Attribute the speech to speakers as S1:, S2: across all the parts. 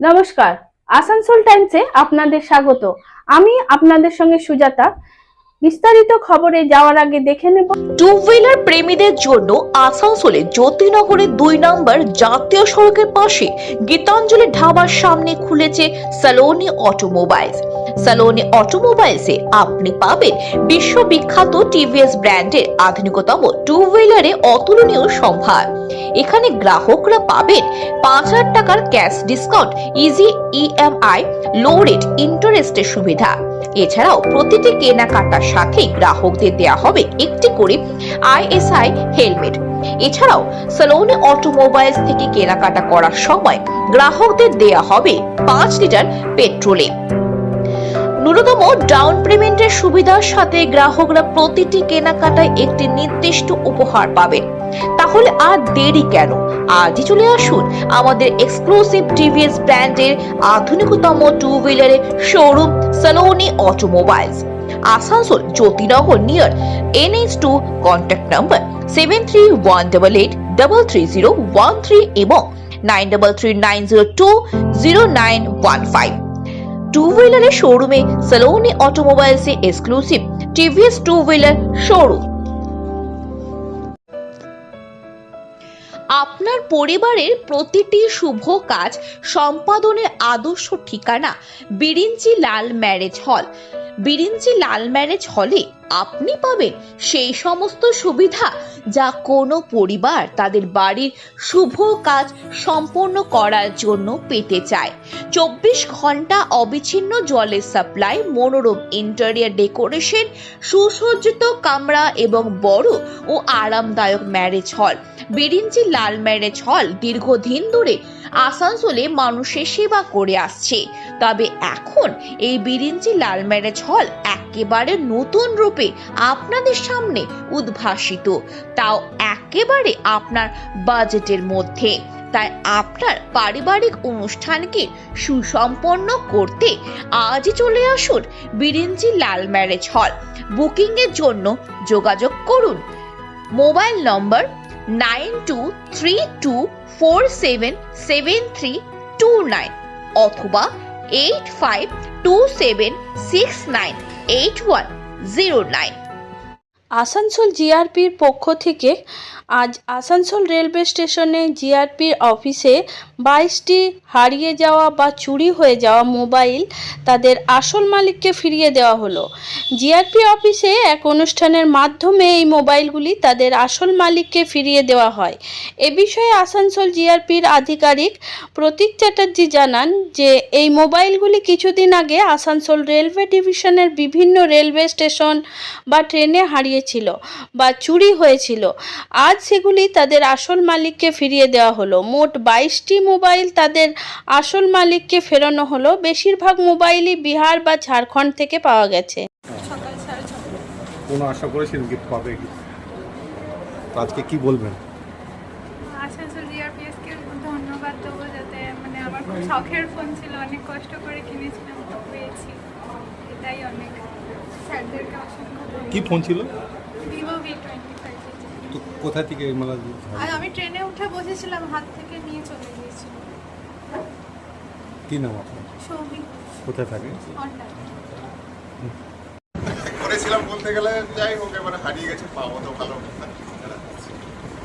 S1: নমস্কার। আসানসোল টাইমসে আপনাদের স্বাগত। আমি আপনাদের সঙ্গে সুজাতা। বিস্তারিত খবরে যাওয়ার আগে দেখে নেব।
S2: টু হুইলার প্রেমীদের জন্য আসানসোলে জ্যোতিনগরে দুই নম্বর জাতীয় সড়কের পাশে গীতাঞ্জলি ঢাবার সামনে খুলেছে সালোনি অটোমোবাইলস সালোনি অটোমোবাইলসে আপনি পাবেন বিশ্ববিখ্যাত টিভিএস ব্র্যান্ডের আধুনিকতম টু হুইলারে অতুলনীয় সম্ভার। এখানে গ্রাহকরা পাবেন পাঁচ হাজার টাকার cash discount easy EMI low rate ইন্টারেস্টের সুবিধা। এছাড়াও প্রতিটি কেনাকাটার সাথে গ্রাহকদের দেয়া হবে একটি করে আইএসআই হেলমেট এছাড়াও সালোনি অটোমোবাইলস থেকে কেনাকাটা করার সময় গ্রাহকদের দেয়া হবে পাঁচ লিটার পেট্রোলে ন্যূনতম ডাউন পেমেন্টের সুবিধার সাথে গ্রাহকরা প্রতিটি কেনাকাটায় একটি নির্দিষ্ট উপহার পাবেন। তাহলে আর দেরি কেন? আজই চলে আসুন আমাদের এক্সক্লুসিভ টিভিএস ব্র্যান্ডের আধুনিকতম two হুইলারের showroom Saloni automobiles Asansol Jyotinagar near NH two contact number seven three one double eight double three zero one three এবং nine double three nine zero two zero nine one five two হুইলারের শোরুমে Saloni অটোমোবাইলসে exclusive TVS two wheeler showroom আপনার পরিবারের প্রতিটি শুভ কাজ সম্পাদনের আদর্শ ঠিকানা বিরিঞ্চি লাল marriage hall. Birinchi লাল marriage হলে আপনি পাবেন সেই সমস্ত সুবিধা যা কোনো পরিবার তাদের বাড়ির শুভ কাজ সম্পন্ন করার জন্য পেতে চায়। চব্বিশ ঘণ্টা অবিচ্ছিন্ন জলের সাপ্লাই মনোরম ইন্টেরিয়ার ডেকোরেশন সুসজ্জিত কামরা এবং বড় ও আরামদায়ক ম্যারেজ হল বিরিঞ্চি লাল ম্যারেজ হল দীর্ঘদিন ধরে আসানসোলে মানুষের সেবা করে আসছে। তবে এখন এই বিরিঞ্চি লাল ম্যারেজ হল একেবারে নতুন রূপে আপনাদের সামনে উদ্ভাসিত। তাও একেবারে আপনার বাজেটের মধ্যে। তাই আপনার পারিবারিক অনুষ্ঠানকে সুসম্পন্ন করতে আজই চলে আসুন বিরিঞ্চি লাল ম্যারেজ হল। বুকিংয়ের জন্য যোগাযোগ করুন। Mobile number nine two three two four seven seven three two nine অথবা eight five two seven six nine eight one zero nine
S1: Asansol জিআরপির পক্ষ থেকে আজ আসানসোল রেলওয়ে স্টেশনে জিআরপির অফিসে বাইশটি হারিয়ে যাওয়া বা চুরি হয়ে যাওয়া মোবাইল তাদের আসল মালিককে ফিরিয়ে দেওয়া হলো। জিআরপি অফিসে এক অনুষ্ঠানের মাধ্যমে এই মোবাইলগুলি তাদের আসল মালিককে ফিরিয়ে দেওয়া হয়। এ বিষয়ে আসানসোল জিআরপির আধিকারিক প্রতীক চ্যাটার্জি জানান যে, এই মোবাইলগুলি কিছুদিন আগে আসানসোল রেলওয়ে ডিভিশনের বিভিন্ন রেলওয়ে স্টেশন বা ট্রেনে হারিয়েছিল বা চুরি হয়েছিল। আজ সেগুলি তাদের আসল মালিককে ফিরিয়ে দেওয়া হলো। মোট বাইশটি মোবাইল তাদের আসল মালিককে ফেরানো হলো। বেশিরভাগ মোবাইলই বিহার বা ঝাড়খণ্ড থেকে পাওয়া গেছে।
S3: সকাল
S4: কোনো আশা করেছিলেন গিফট পাবে কি? আজকে কি বলবেন?
S3: আসানসোল জিআরপিএসকে ধন্যবাদ দেবো যাতে মানে আমার খুব শখের ফোন ছিল অনেক কষ্ট করে কিনেছিলাম তো পেয়েছি। এটাই অনেক। স্যারদেরকে অসংখ্য
S4: কি ফোন ছিল?
S3: Vivo V
S4: twenty. কোথা থেকে মানে
S3: আর আমি ট্রেনে উঠে বসেছিলাম হাত থেকে নিয়ে চলে গিয়েছিল।
S4: কি নাম আপনার?
S3: সৌমিক।
S4: কোথায় থাকে
S5: করেছিলাম বলতে গেলে যাই হোক এবারে হারিয়ে গেছে পাবো তো ভালো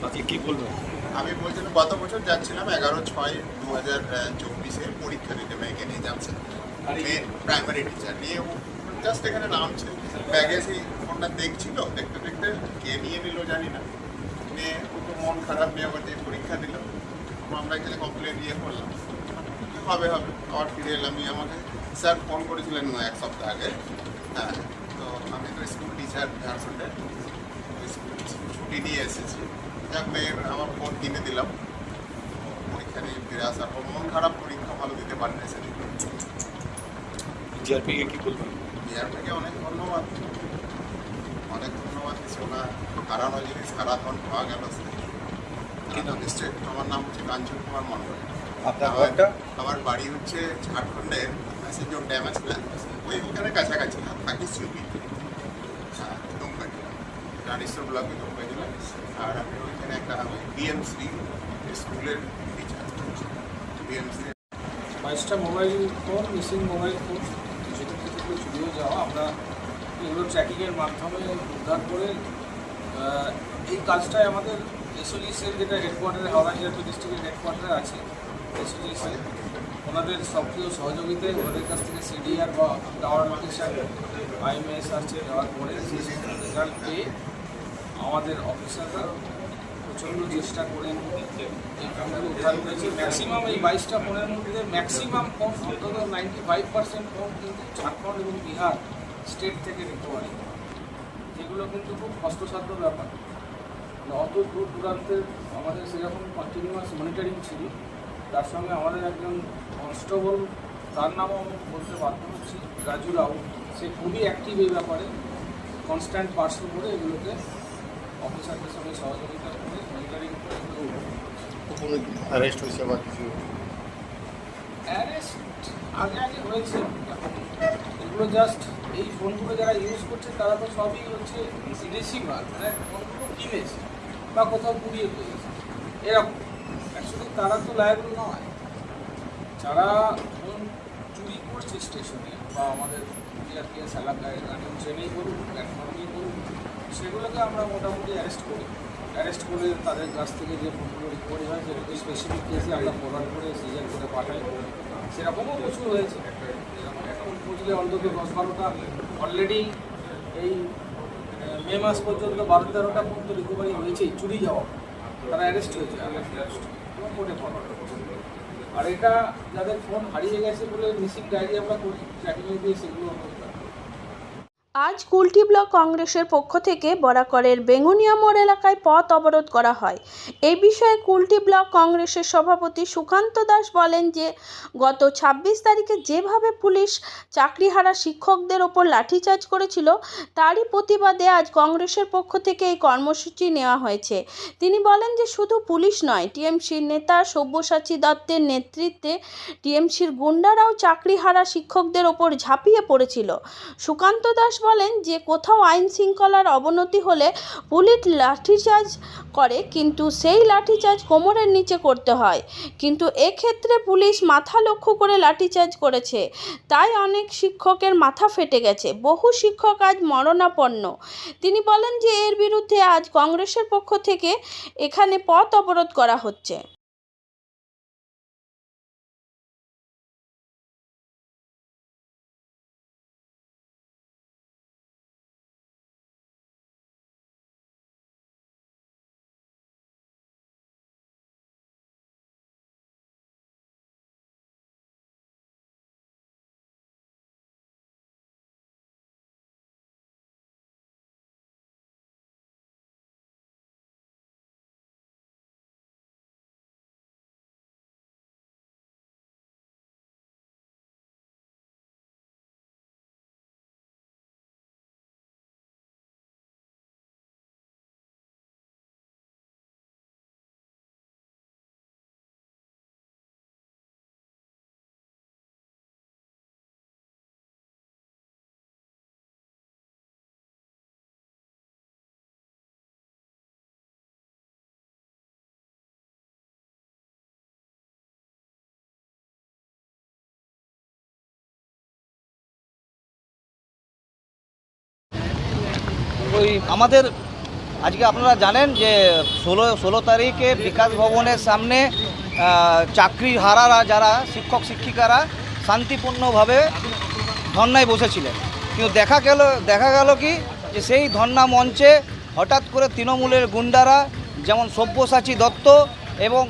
S4: আজকে কি বলবেন?
S5: আমি বলছিলাম গত বছর যাচ্ছিলাম এগারো ছয় দু হাজার চব্বিশে পরীক্ষা দিতে মেয়েকে নিয়ে যাচ্ছে। মেয়ে প্রাইমারি টিচার নিয়ে ও জাস্ট এখানে নামছে। ব্যাগে সেই ফোনটা দেখছিল দেখতে দেখতে কে নিয়ে নিল জানি না। মন খারাপ নিয়ে আবার যে পরীক্ষা দিল। আমরা এখানে কমপ্লেন দিয়ে করলাম। হবে হবে? আবার ফিরে এলাম। আমাকে স্যার ফোন করেছিলেন এক সপ্তাহ আগে। হ্যাঁ তো আমি তো স্কুল টিচার ঝাড়খণ্ডে স্কুল ছুটি নিয়ে এসেছি। যাক মেয়ের আমার ফোন কিনে দিলাম। পরীক্ষা নিয়ে ফিরে আসার পর মন খারাপ পরীক্ষা ভালো দিতে পারেন এসে
S4: জিআরপি কি বলবেন?
S5: থেকে অনেক ধন্যবাদ। অনেক ধন্যবাদ সোনা হারানো জিনিস সারাক্ষণ পাওয়া গেল। নিশ্চয়ই আমার নাম হচ্ছে কাঞ্চন কুমার মন্ডল
S4: আপনার
S5: আমার-
S4: ঘরটা
S5: আমার বাড়ি হচ্ছে ঝাড়খণ্ডের প্যাসেঞ্জার ড্যাম আছে না ওই ওখানে কাছাকাছি না থাকি শিল্পী হ্যাঁ দুমকাটি রানীশ্বর ব্লকে দুমকাটি আর আমি ওইখানে একটা বিএমসি স্কুলের টিচার বিএমসি
S6: বাইশটা mobile phone missing mobile phone. সেটা থেকে চুরিয়ে যাওয়া আমরা এগুলো ট্র্যাকিংয়ের মাধ্যমে উদ্ধার করে এই কাজটায় আমাদের এসওজি যেটা হেডকোয়ার্টারে হাওড়া জিআরপি ডিস্ট্রিক্টের হেডকোয়ার্টারে আছে এসওজি সেল ওনাদের সক্রিয় সহযোগিতায় ওদের কাছ থেকে সিডিআর বা টাওয়ার লোকেশন আইএমএস সার্চে দেওয়ার পরে রেজাল্ট পেয়ে আমাদের অফিসাররা প্রচণ্ড চেষ্টা করে এই ফোনগুলো উদ্ধার করেছে। ম্যাক্সিমাম এই বাইশটা ফোনের মধ্যে ম্যাক্সিমাম ফোন অন্তত নাইনটি ফাইভ পার্সেন্ট ফোন কিন্তু ঝাড়খণ্ড এবং বিহার স্টেট থেকে রিকভারি যেগুলো কিন্তু খুব কষ্টসাধ্য ব্যাপার। অত দূর দূরান্তে আমাদের সেরকম কন্টিনিউয়াস মনিটরিং ছিল তার সঙ্গে আমাদের একজন কনস্টেবল তার নামও আমি বলতে বাধ্য হচ্ছি রাজু রাও সে খুবই অ্যাক্টিভ এই ব্যাপারে কনস্ট্যান্ট পার্সেল করে এগুলোকে অফিসারদের সঙ্গে সহযোগিতা করে মনিটরিং করে
S4: কোনো অ্যারেস্ট হয়েছে বা কিছু?
S6: অ্যারেস্ট আগে আগে হয়েছে এখন এগুলো জাস্ট এই ফোনগুলো যারা ইউজ করছে তারা তো সবই হচ্ছে রিসিভার মানে ফোনগুলো কিনেছে বা কোথাও কুড়িয়ে পেয়েছে এরকম। অ্যাকচুয়ালি তারা তো লায়াবল নয়। যারা ধরুন চুরি করছে স্টেশনে বা আমাদের বিআরপিএস এলাকায় গাড়ি ট্রেনেই করুন প্ল্যাটফর্মেই করুন সেগুলোকে আমরা মোটামুটি অ্যারেস্ট করি। অ্যারেস্ট করে তাদের কাছ থেকে যে ফোনগুলো রিকভারি হয় সেগুলো স্পেসিফিক কেসে আমরা ফরওয়ার্ড করে সিজার করে পাঠাই। সেরকমও প্রচুর হয়েছে। এখন বুঝলে অন্তত দশ বারোটা। অলরেডি এই মে মাস পর্যন্ত বারো তেরোটা ফোন তো রিকভারি হয়েছে, চুরি যাওয়া তারা অ্যারেস্ট হয়েছে আর এটা যাদের ফোন হারিয়ে গেছে বলে মিসিং ডায়েরি আমরা করি ট্র্যাকিংয়ে দিয়ে সেগুলো।
S1: আজ কুলটি ব্লক কংগ্রেসের পক্ষ থেকে বরাকরের বেঙ্গুনিয়া মোড় এলাকায় পথ অবরোধ করা হয়। এই বিষয়ে কুলটি ব্লক কংগ্রেসের সভাপতি সুকান্ত দাস বলেন যে, গত ছাব্বিশ তারিখে যেভাবে পুলিশ চাকরিহারা শিক্ষকদের ওপর লাঠিচার্জ করেছিল, তারই প্রতিবাদে আজ কংগ্রেসের পক্ষ থেকে এই কর্মসূচি নেওয়া হয়েছে। তিনি বলেন যে, শুধু পুলিশ নয়, টিএমসির নেতা সব্যসাচী দত্তের নেতৃত্বে টিএমসির গুন্ডারাও চাকরিহারা শিক্ষকদের ওপর ঝাঁপিয়ে পড়েছিল। সুকান্ত দাস বলেন যে কোথাও আইন শৃঙ্খলার অবনতি হলে পুলিশ লাঠিচার্জ করে, কিন্তু সেই লাঠিচার্জ কোমরের নিচে করতে হয়। কিন্তু এক্ষেত্রে পুলিশ মাথা লক্ষ্য করে লাঠিচার্জ করেছে। তাই অনেক শিক্ষকের মাথা ফেটে গেছে। বহু শিক্ষক আজ মরণাপন্ন। তিনি বলেন যে এর বিরুদ্ধে আজ কংগ্রেসের পক্ষ থেকে এখানে পথ অবরোধ করা হচ্ছে।
S7: ওই আমাদের, আজকে আপনারা জানেন যে ষোলো ষোলো তারিখে বিকাশ ভবনের সামনে চাকরি হারারা যারা, শিক্ষক, শিক্ষিকারা শান্তিপূর্ণভাবে ধর্নায় বসেছিলেন। কিন্তু দেখা গেল দেখা গেল কি যে সেই ধর্না মঞ্চে হঠাৎ করে তৃণমূলের গুন্ডারা, যেমন সব্যসাচী দত্ত এবং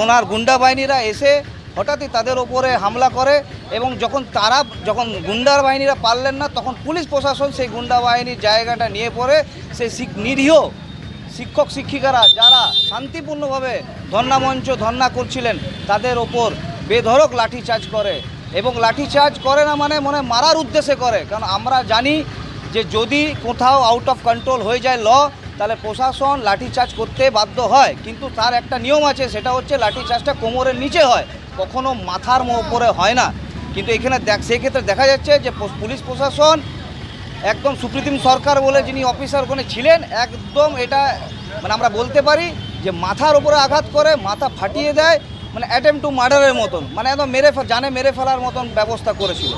S7: ওনার গুন্ডা বাহিনীরা এসে হঠাৎই তাদের ওপরে হামলা করে এবং যখন তারা, যখন গুন্ডার বাহিনীরা পারলেন না, তখন পুলিশ প্রশাসন সেই গুন্ডা বাহিনীর জায়গাটা নিয়ে পড়ে। সেই নিরীহ শিক্ষক, শিক্ষিকারা যারা শান্তিপূর্ণভাবে ধর্না মঞ্চ ধর্না করছিলেন, তাদের ওপর বেধড়ক লাঠিচার্জ করে এবং লাঠিচার্জ করে না মানে মনে মারার উদ্দেশ্যে করে। কারণ আমরা জানি যে যদি কোথাও আউট অফ কন্ট্রোল হয়ে যায় ল তাহলে প্রশাসন লাঠিচার্জ করতে বাধ্য হয়। কিন্তু তার একটা নিয়ম আছে, সেটা হচ্ছে লাঠিচার্জটা কোমরের নিচে হয়। কখনো মাথার উপরে হয় না। কিন্তু এখানে দেখ সেক্ষেত্রে দেখা যাচ্ছে যে পুলিশ প্রশাসন, একদম সুপ্রিতিম সরকার বলে যিনি অফিসার ওখানে ছিলেন, একদম এটা মানে আমরা বলতে পারি যে মাথার উপরে আঘাত করে, মাথা ফাটিয়ে দেয় মানে অ্যাটেম্প টু মার্ডারের মতন মানে একদম মেরে জানে মেরে ফেলার মতন ব্যবস্থা করেছিল।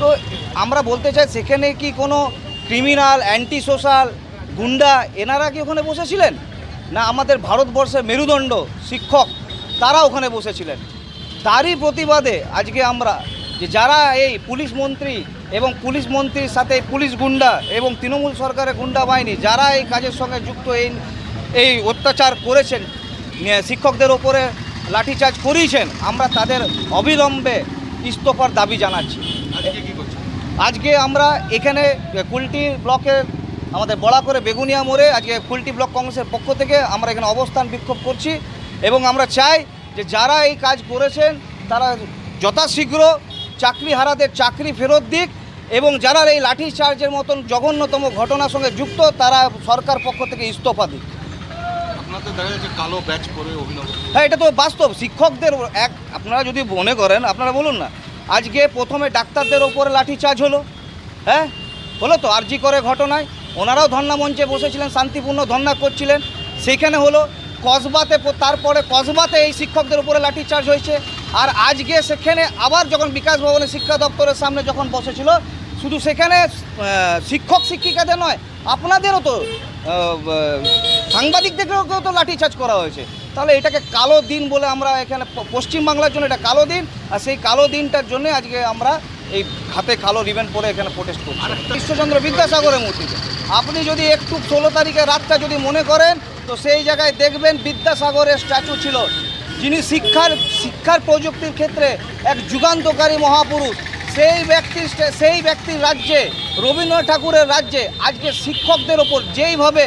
S7: তো আমরা বলতে চাই সেখানে কি কোনো ক্রিমিনাল অ্যান্টি সোশ্যাল গুন্ডা এনারা কি ওখানে বসেছিলেন? না আমাদের ভারতবর্ষের মেরুদণ্ড শিক্ষক তারা ওখানে বসেছিলেন? তারই প্রতিবাদে আজকে আমরা যে যারা এই পুলিশ মন্ত্রী এবং পুলিশ মন্ত্রীর সাথে পুলিশ গুন্ডা এবং তৃণমূল সরকারের গুন্ডা বাহিনী যারা এই কাজের সঙ্গে যুক্ত এই এই অত্যাচার করেছেন শিক্ষকদের ওপরে লাঠিচার্জ করিয়েছেন আমরা তাদের অবিলম্বে ইস্তফার দাবি জানাচ্ছি। আজকে আমরা এখানে কুলটি ব্লকের আমাদের বড়া করে বেগুনিয়া মোড়ে আজকে কুলটি ব্লক কংগ্রেসের পক্ষ থেকে আমরা এখানে অবস্থান বিক্ষোভ করছি এবং আমরা চাই যে যারা এই কাজ করেছেন তারা যথাশীঘ্র চাকরি হারাদের চাকরি ফেরত দিক এবং যারা এই লাঠি চার্জের মতন জঘন্যতম ঘটনার সঙ্গে যুক্ত তারা সরকার পক্ষ থেকে ইস্তফা দিক। হ্যাঁ এটা তো বাস্তব। শিক্ষকদের এক আপনারা যদি মনে করেন আপনারা বলুন না আজকে প্রথমে ডাক্তারদের ওপরে লাঠিচার্জ হলো হ্যাঁ? হলো তো আরজি করে ঘটনায়। ওনারাও ধর্না মঞ্চে বসেছিলেন শান্তিপূর্ণ ধর্না করছিলেন। সেইখানে হলো কসবাতে তারপরে কসবাতে এই শিক্ষকদের উপরে লাঠিচার্জ হয়েছে। আর আজকে সেখানে আবার যখন বিকাশ ভবনে শিক্ষা দপ্তরের সামনে যখন বসেছিল শুধু সেখানে শিক্ষক শিক্ষিকাদের নয় আপনাদেরও তো সাংবাদিকদেরকেও তো লাঠিচার্জ করা হয়েছে। তাহলে এটাকে কালো দিন বলে আমরা এখানে পশ্চিমবাংলার জন্য এটা কালো দিন আর সেই কালো দিনটার জন্য আজকে আমরা এই হাতে কালো রিবেন পরে এখানে প্রোটেস্ট করছি। ঈশ্বরচন্দ্র বিদ্যাসাগরের মূর্তিতে। আপনি যদি একটু ষোলো তারিখের রাতটা যদি মনে করেন তো সেই জায়গায় দেখবেন বিদ্যাসাগরের স্ট্যাচু ছিল যিনি শিক্ষার শিক্ষার প্রযুক্তির ক্ষেত্রে এক যুগান্তকারী মহাপুরুষ। সেই ব্যক্তির সেই ব্যক্তির রাজ্যে রবীন্দ্রনাথ ঠাকুরের রাজ্যে আজকে শিক্ষকদের ওপর যেইভাবে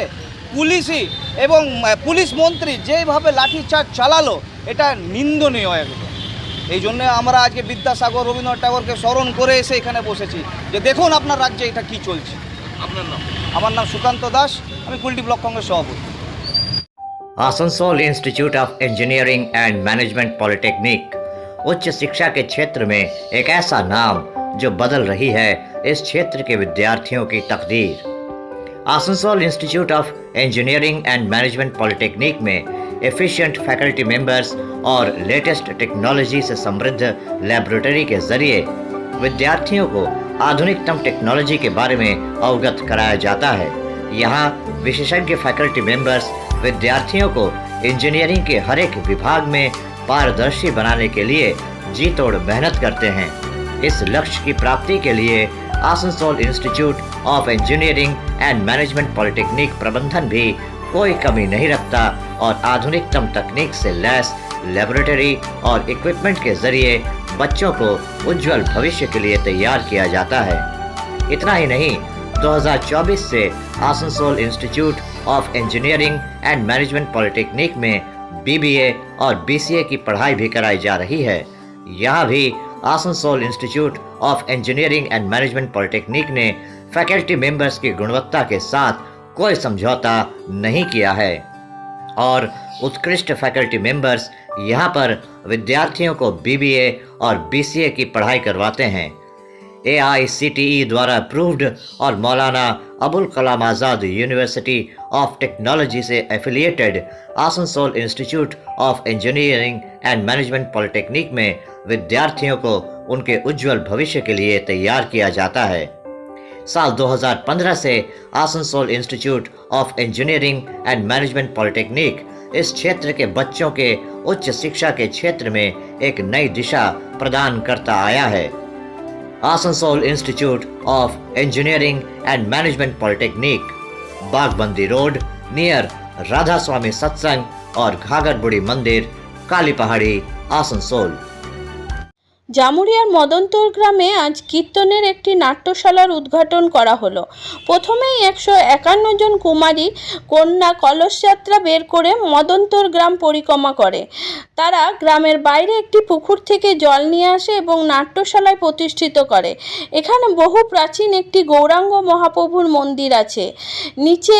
S7: পুলিশই এবং পুলিশ মন্ত্রী যেইভাবে লাঠিচার্জ চালালো এটা নিন্দনীয় একদম। এই জন্য আমরা আজকে বিদ্যাসাগর রবীন্দ্রনাথ ঠাকুরকে স্মরণ করে এসে এখানে বসেছি যে দেখুন আপনার রাজ্যে এটা কি চলছে।
S4: আপনার নাম?
S7: আমার নাম সুকান্ত দাস আমি কুলটি ব্লক কংগ্রেস সভাপতি।
S8: Asansol institute of engineering and management polytechnic, उच्च शिक्षा के क्षेत्र में एक ऐसा नाम जो बदल रही है इस क्षेत्र के विद्यार्थियों की तकदीर। Asansol institute of engineering and management polytechnic में एफिशिएंट फैकल्टी मेंबर्स और लेटेस्ट टेक्नोलॉजी से समृद्ध लेबोरेटरी के ज़रिए विद्यार्थियों को आधुनिकतम टेक्नोलॉजी के बारे में अवगत कराया जाता है। यहाँ विशेषज्ञ फैकल्टी मेंबर्स विद्यार्थियों को इंजीनियरिंग के हर एक विभाग में पारदर्शी बनाने के लिए जी तोड़ मेहनत करते हैं। इस लक्ष्य की प्राप्ति के लिए Asansol institute of engineering and management polytechnic प्रबंधन भी कोई कमी नहीं रखता और आधुनिकतम तकनीक से लैस लेबोरेटरी और इक्विपमेंट के ज़रिए बच्चों को उज्जवल भविष्य के लिए तैयार किया जाता है। इतना ही नहीं 2024 से Asansol institute of engineering and management polytechnic में बीबीए और बीसीए की पढ़ाई भी कराई जा रही है। यहाँ भी Asansol institute of engineering and management polytechnic ने फैकल्टी मेंबर्स की गुणवत्ता के साथ कोई समझौता नहीं किया है। और उत्कृष्ट फैकल्टी मेंबर्स यहाँ पर विद्यार्थियों को बीबीए और बीसीए की पढ़ाई करवाते हैं। एआईसीटीई द्वारा अप्रूव्ड और Maulana Abul Kalam Azad university of technology से affiliated Asansol institute of engineering and management polytechnic में विद्यार्थियों को उनके उज्जवल भविष्य के लिए तैयार किया जाता है। साल 2015 से Asansol institute of engineering and management polytechnic इस क्षेत्र के बच्चों के उच्च शिक्षा के क्षेत्र में एक नई दिशा प्रदान करता आया है। Asansol institute of engineering and management polytechnic बागबंदी road near Radha स्वामी सत्संग और घाघर बुढ़ी मंदिर काली पहाड़ी आसनसोल
S1: জামুরিয়ার মদন্তর গ্রামে আজ কীর্তনের একটি নাট্যশালার উদ্ঘাটন করা হলো। প্রথমেই একশো একান্ন জন কুমারী কন্যা কলসযাত্রা বের করে মদন্তর গ্রাম পরিক্রমা করে। তারা গ্রামের বাইরে একটি পুকুর থেকে জল নিয়ে আসে এবং নাট্যশালায় প্রতিষ্ঠিত করে। এখানে বহু প্রাচীন একটি গৌরাঙ্গ মহাপ্রভুর মন্দির আছে। নিচে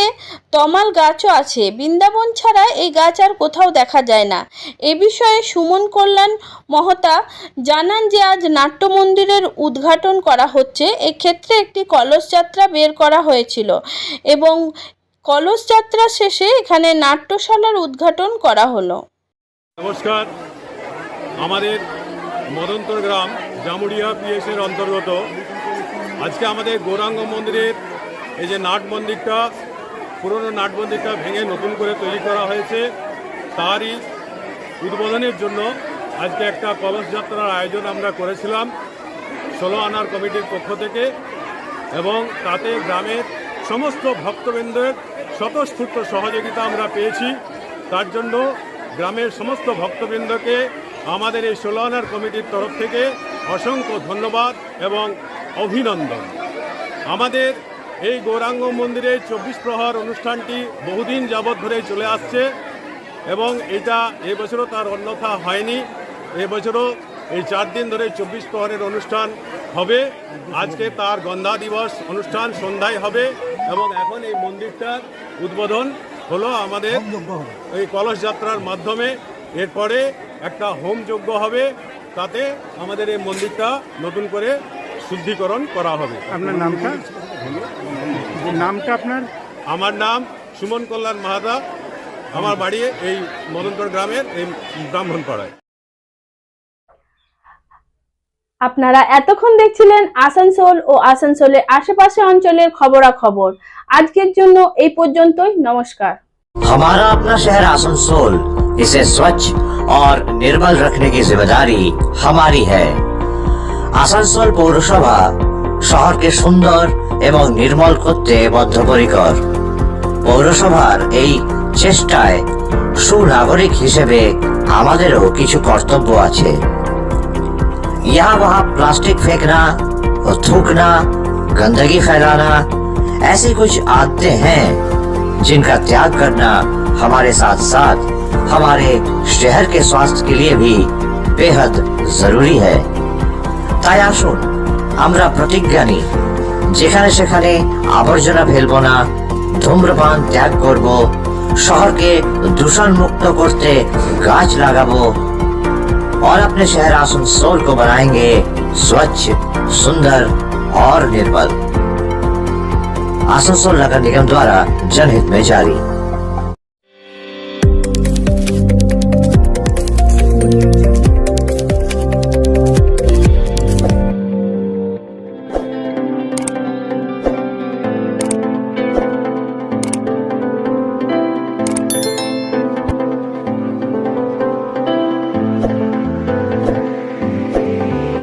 S1: তমাল গাছও আছে। বৃন্দাবন ছাড়া এই গাছ আর কোথাও দেখা যায় না। এ বিষয়ে সুমন কল্যাণ মহতা জানান যে আজ নাট্য মন্দিরের উদ্ঘাটন করা হচ্ছে। এক্ষেত্রে একটি কলস যাত্রা বের করা হয়েছিল এবং কলস যাত্রা শেষে এখানে নাট্যশালার উদ্ঘাটন করা হলো।
S9: নমস্কার। আমাদের মদন্তর গ্রাম জামুড়িয়া পিএসের অন্তর্গত। আজকে আমাদের গৌরাঙ্গ মন্দিরের এই যে নাট মন্দিরটা, পুরনো নাট মন্দিরটা ভেঙে নতুন করে তৈরি করা হয়েছে, তারই উদ্বোধনের জন্য আজকে একটা কলস যাত্রার আয়োজন আমরা করেছিলাম ষোলো আনার কমিটির পক্ষ থেকে এবং তাতে গ্রামের সমস্ত ভক্তবৃন্দের স্বতঃস্ফূর্ত সহযোগিতা আমরা পেয়েছি। তার জন্য গ্রামের সমস্ত ভক্তবৃন্দকে আমাদের এই ষোলো আনার কমিটির তরফ থেকে অসংখ্য ধন্যবাদ এবং অভিনন্দন। আমাদের এই গৌরাঙ্গ মন্দিরের চব্বিশ প্রহর অনুষ্ঠানটি বহুদিন যাবৎ ধরে চলে আসছে এবং এটা এবছরও তার অন্যথা হয়নি। এবছরও এই চার দিন ধরে চব্বিশ প্রহরের অনুষ্ঠান হবে। আজকে তার গন্ধা দিবস অনুষ্ঠান সন্ধ্যায় হবে এবং এখন এই মন্দিরটার উদ্বোধন হলো আমাদের এই কলস যাত্রার মাধ্যমে। এরপরে একটা হোম যজ্ঞ হবে তাতে আমাদের এই মন্দিরটা নতুন করে শুদ্ধিকরণ করা হবে।
S10: আপনার নামটা? নামটা আপনার?
S9: আমার নাম সুমন কল্যাণ মাহাতা। আমার বাড়ি এই মদনপুর গ্রামের এই ব্রাহ্মণপাড়ায়।
S1: আপনারা এতক্ষণ দেখছিলেন আসানসোল ও আসানসোলের আশেপাশে অঞ্চলের খবরাখবর আজকের জন্য এই পর্যন্তই নমস্কার
S8: हमारा अपना शहर आसनसोल इसे स्वच्छ और निर्मल रखने की जिम्मेदारी हमारी है আসানসোল পৌরসভা শহরকে সুন্দর এবং নির্মল করতে বদ্ধপরিকর পৌরসভার এই চেষ্টায় সুনাগরিক হিসেবে আমাদেরও কিছু কর্তব্য আছে यहाँ वहाँ प्लास्टिक फेंकना और थूकना गंदगी फैलाना ऐसी कुछ आदतें हैं जिनका त्याग करना हमारे साथ साथ हमारे शहर के स्वास्थ्य के लिए भी बेहद जरूरी है তাই আসুন আমরা প্রতিজ্ঞা নিই যেখানে সেখানে আবর্জনা ফেলবো না ধূম্রপান ত্যাগ করব শহরকে দূষণ মুক্ত করতে গাছ লাগাবো और अपने शहर आसनसोल को बनाएँगे स्वच्छ, सुंदर और निर्मल आसनसोल नगर निगम द्वारा जनहित में जारी।